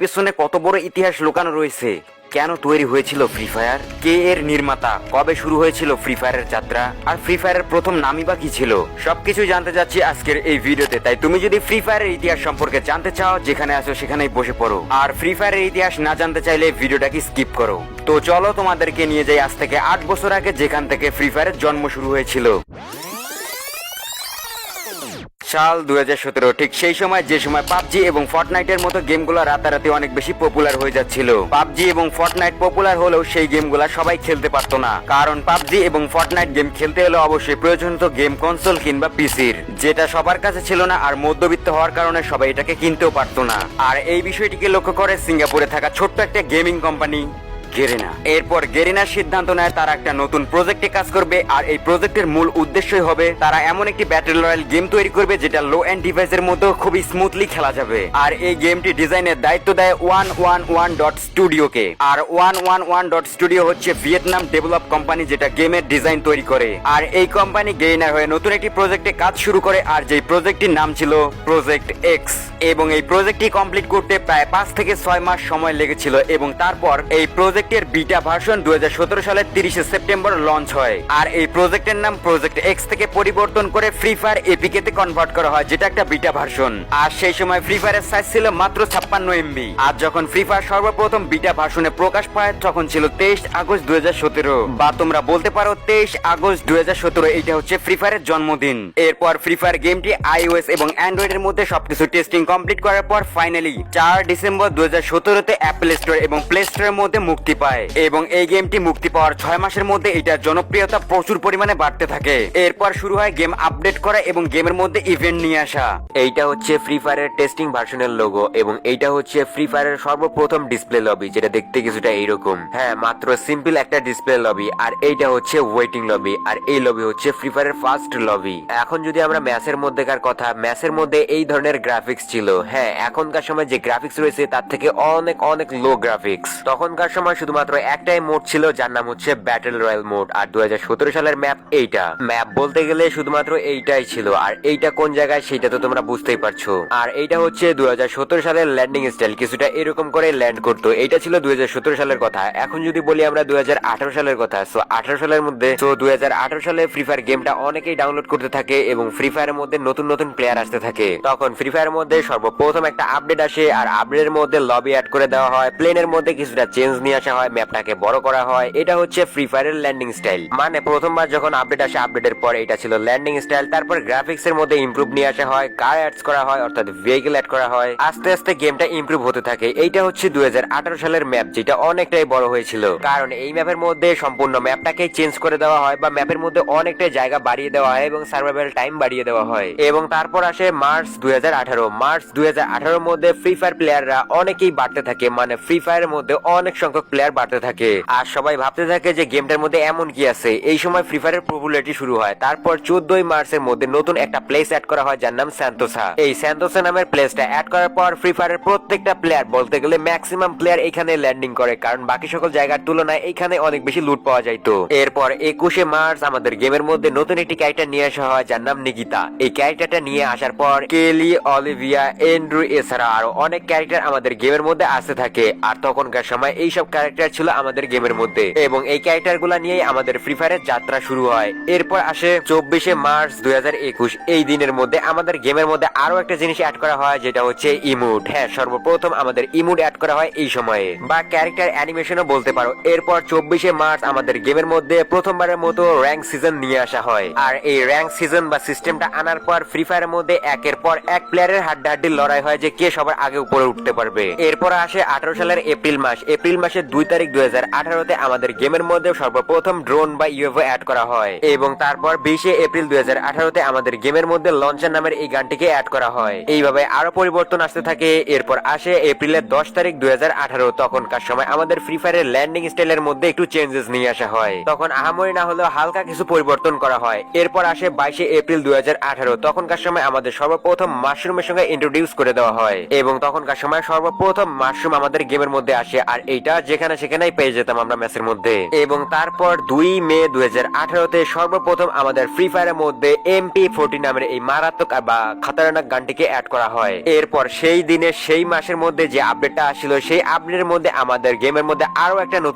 পেছনে কত বড় ইতিহাস লুকানো রয়েছে? কেন তৈরি হয়েছিল ফ্রি ফায়ার কে এর নির্মাতা? কবে শুরু হয়েছিল ফ্রি ফায়ারের যাত্রা? আর ফ্রি ফায়ারের প্রথম নামই বা কি ছিল? সবকিছু জানতে যাচ্ছি আজকের এই ভিডিওতে, তাই তুমি যদি ফ্রি ফায়ারের ইতিহাস সম্পর্কে জানতে চাও, যেখানে আছো সেখানেই বসে পড়ো। আর ফ্রি ফায়ারের ইতিহাস না জানতে চাইলে ভিডিওটাকে স্কিপ করো। তো চলো তোমাদেরকে নিয়ে যাই আজ থেকে আট বছর আগে, যেখান থেকে ফ্রি ফায়ারের জন্ম শুরু হয়েছিল। সাল দুই ঠিক সেই সময় যে সময় পাবজি এবং ফর্টনাইটের মতো গেমগুলো রাতারাতি অনেক বেশি পপুলার হয়ে যাচ্ছিল। পাবজি এবং ফর্টনাইট পপুলার হলেও সেই গেমগুলো সবাই খেলতে পারতো না। কারণ পাবজি এবং ফর্টনাইট গেম খেলতে হলে অবশ্যই প্রয়োজন হতো গেম কনসোল কিংবা পিসির। যেটা সবার কাছে ছিল না আর মধ্যবিত্ত হওয়ার কারণে সবাই এটাকে কিনতেও পারতো না। আর এই বিষয়টিকে লক্ষ্য করে সিঙ্গাপুরে থাকা ছোট্ট একটা গেমিং কোম্পানি গেরিনা। এরপর গেরিনার সিদ্ধান্ত নেয় তারা একটা নতুন প্রজেক্টে কাজ করবে, আর এই প্রজেক্টের মূল উদ্দেশ্যই হবে তারা এমন একটি ব্যাটেল রয়্যাল গেম তৈরি করবে যেটা লো এন্ড ডিভাইসের মধ্যে খুবই স্মুথলি খেলা যাবে। আর এই গেমটি ডিজাইনের দায়িত্ব দেয় ওয়ান ওয়ান ওয়ান ডট স্টুডিওকে আর one one one dot studio হচ্ছে ভিয়েতনাম ডেভেলপ কোম্পানি যেটা গেমের ডিজাইন তৈরি করে। আর এই কোম্পানি গেইনার হয়ে নতুন একটি প্রজেক্টে কাজ শুরু করে, আর যেই প্রজেক্টটির নাম ছিল প্রজেক্ট এক্স এবং এই প্রজেক্টটি কমপ্লিট করতে প্রায় পাঁচ থেকে ছয় মাস সময় লেগেছিল, এবং তারপর এই প্রজেক্টের বিটা ভার্সন দু হাজার সতেরো সালের তিরিশে সেপ্টেম্বর লঞ্চ হয়। আর এই প্রজেক্টের নাম প্রজেক্ট এক্স থেকে পরিবর্তন করে ফ্রি ফায়ার এপিকে তে কনভার্ট করা হয়, যেটা একটা বিটা ভার্সন। আর সেই সময় ফ্রি ফায়ারের সাইজ ছিল মাত্র ছাপ্পান্ন এমবি আর যখন ফ্রি ফায়ার সর্বপ্রথম বিটা ভার্সনে প্রকাশ পায়, তখন ছিল তেইশ আগস্ট দুই বা তোমরা বলতে পারো তেইশ আগস্ট দুই এইটা হচ্ছে ফ্রি ফায়ারের জন্মদিন। এরপর ফ্রি ফায়ার গেমটি আইওএস এবং অ্যান্ড্রয়েডের মধ্যে সবকিছু টেস্টিং কমপ্লিট করার পর ফাইনালি চার ডিসেম্বর দুই হাজার সতেরোতে অ্যাপেল স্টোর এবং প্লে স্টোরের মধ্যে মুক্তি পায় এবং এই গেমটি মুক্তি পাওয়ার ছয় মাসের মধ্যে এটার জনপ্রিয়তা প্রচুর পরিমাণে বাড়তে থাকে। এরপর শুরু হয় গেম আপডেট করা এবং গেমের মধ্যে ইভেন্ট নিয়ে আসা। এইটা হচ্ছে ফ্রি ফায়ারের টেস্টিং ভার্সনের লোগো এবং এইটা হচ্ছে ফ্রি ফায়ারের সর্বপ্রথম ডিসপ্লে লবি যেটা দেখতে কিছুটা এইরকম। হ্যাঁ মাত্র সিম্পল একটা ডিসপ্লে লবি আর এইটা হচ্ছে ওয়েটিং লবি আর এই লবি হচ্ছে ফ্রি ফায়ারের ফার্স্ট লবি এখন যদি আমরা ম্যাচের মধ্যেকার কথা, ম্যাচের মধ্যে এই ধরনের গ্রাফিক্স ছিল। হ্যাঁ এখনকার সময় যে গ্রাফিক্স রয়েছে, তার থেকে অনেক অনেক লো গ্রাফিক্স তখনকার সময় শুধুমাত্র একটাই মোড ছিল, যার নাম হচ্ছে ব্যাটেল রয়্যাল মোড আর দু সালের ম্যাপ এইটা। ম্যাপ বলতে গেলে শুধুমাত্র এইটাই ছিল, আর এইটা কোন জায়গায় সেটা তো তোমরা বুঝতেই পারছ। আর এইটা হচ্ছে দু সালের ল্যান্ডিং স্টাইল কিছুটা এরকম করে ল্যান্ড করতো। এটা ছিল দু সালের কথা। এখন যদি বলি আমরা দু সালের কথা সো আঠারো সালের মধ্যে তো দু সালে ফ্রি ফায়ার গেমটা অনেকেই ডাউনলোড করতে থাকে এবং ফ্রি ফায়ারের মধ্যে নতুন নতুন প্লেয়ার আসতে থাকে। তখন ফ্রি ফায়ারের মধ্যে সর্বপ্রথম একটা আপডেট আসে, আর আপডেটের মধ্যে লবি অ্যাড করে দেওয়া হয়। প্লেনের মধ্যে কিছুটা চেঞ্জ নিয়ে আসা হয়, ম্যাপটাকে বড় করা হয়। এটা হচ্ছে ফ্রি ফায়ারের ল্যান্ডিং স্টাইল মানে প্রথমবার যখন আপডেট আসে আপডেটের পর এটা ছিল ল্যান্ডিং স্টাইল তারপর গ্রাফিক্স এর মধ্যে নিয়ে আসা হয় কার অ্যাডস করা হয়, অর্থাৎ ভেহিকেল অ্যাড করা হয়। আস্তে আস্তে গেমটা হতে থাকে। এইটা হচ্ছে সালের ম্যাপ যেটা অনেকটাই বড় হয়েছিল। কারণ এই ম্যাপের মধ্যে সম্পূর্ণ ম্যাপটাকে চেঞ্জ করে দেওয়া হয় বা ম্যাপের মধ্যে অনেকটাই জায়গা বাড়িয়ে দেওয়া হয় এবং সার্ভাইভাল টাইম বাড়িয়ে দেওয়া হয়। এবং তারপর আসে মার্চ দুই হাজার আঠারো। মার্চ দুই হাজার আঠারো মধ্যে ফ্রি ফায়ার প্লেয়াররা অনেকেই বাড়তে থাকে। মানে ফ্রি ফায়ারের মধ্যে অনেক সংখ্যক প্লেয়ার বাড়তে থাকে। আর সবাই ভাবতে থাকে যে গেমটার মধ্যে এমন কি আছে। এই সময় ফ্রি ফায়ারের পপুলারিটি শুরু হয়। তারপর চোদ্দই মার্চের মধ্যে নতুন একটা প্লেস অ্যাড করা হয় যার নাম স্যান্তোসা এই স্যান্তোসা নামের প্লেসটা অ্যাড করার পর ফ্রি ফায়ারের প্রত্যেকটা প্লেয়ার বলতে গেলে ম্যাক্সিমাম প্লেয়ার এখানে ল্যান্ডিং করে। কারণ বাকি সকল জায়গার তুলনায় এখানে অনেক বেশি লুট পাওয়া যাইতো। এরপর একুশে মার্চ আমাদের গেমের মধ্যে নতুন একটি ক্যারেক্টার নিয়ে আসা হয় যার নাম নিকিতা এই ক্যারেক্টারটা নিয়ে আসার পর কেলি অলিভিয়া এন্ড্রু এছাড়া আরও অনেক ক্যারেক্টার আমাদের গেমের মধ্যে আসতে থাকে। আর তখনকার সময় এইসব ক্যারেক্টার ছিল আমাদের গেমের মধ্যে। এবং এই ক্যারেক্টারগুলা নিয়ে আমাদের ফ্রি ফায়ারের যাত্রা শুরু হয়। এরপর আসে চব্বিশে মার্চ দুই এই দিনের মধ্যে আমাদের গেমের মধ্যে আরও একটা জিনিস অ্যাড করা হয়, যেটা হচ্ছে ইমুড হ্যাঁ সর্বপ্রথম আমাদের ইমুড অ্যাড করা হয় এই সময়ে। বা ক্যারেক্টার অ্যানিমেশনও বলতে পারো। এরপর চব্বিশে মার্চ আমাদের গেমের মধ্যে প্রথমবারের মতো র্যাঙ্ক সিজন নিয়ে আসা হয়। আর এই র্যাঙ্ক সিজন বা সিস্টেমটা আনার পর ফ্রি ফায়ারের মধ্যে একের পর এক প্লেয়ারের হাড্ডাহাড্ডি লড়াই হয় যে কে সবার আগে উপরে উঠতে পারবে। এরপর আসে আঠারো সালের এপ্রিল মাস। এপ্রিল মাসের দুই তারিখ দুই হাজার আঠারোতে আমাদের গেমের মধ্যে সর্বপ্রথম ড্রোন বা ইউএফও অ্যাড করা হয়। এবং তারপর বিশে এপ্রিল দুই হাজার আঠারোতে আমাদের গেমের মধ্যে লঞ্চার নামের এই গানটিকে অ্যাড করা হয়। এইভাবে আরও পরিবর্তন আসতে থাকে। এরপর আসে এপ্রিলের দশ তারিখ দুই হাজার আঠারো। তখনকার সময় আমাদের ফ্রি ফায়ারের ল্যান্ডিং স্টাইলের মধ্যে একটু চেঞ্জেস নিয়ে আসা হয়। তখন আহামরি না হলেও হালকা কিছু পরিবর্তন করা হয়। এরপর আসে বাইশে এপ্রিল দুই হাজার আঠারো। তখনকার সময় আমাদের সর্বপ্রথম মাশরুমের সঙ্গে ইন্ট্রোডিউস করে দেওয়া হয়। এবং তখনকার সময় সর্বপ্রথম মাশরুম আমাদের গেমের মধ্যে আসে। আর এইটা যেখানে যেখানে সেখানেই পেয়ে যেতাম আমরা ম্যাচের মধ্যে। এবং তারপর দুই মে হাজার আঠারোতে সর্বপ্রথম আমাদের ফ্রি ফায়ারের মধ্যে এমপি ফোরটি নামের এই মারাত্মক বা খাতারনাক গানটিকে অ্যাড করা হয়। এরপর সেই দিনে সেই মাসের মধ্যে যে আপডেটটা আসছিল, সেই আপডেটের মধ্যে আমাদের গেমের মধ্যে আরও একটা নতুন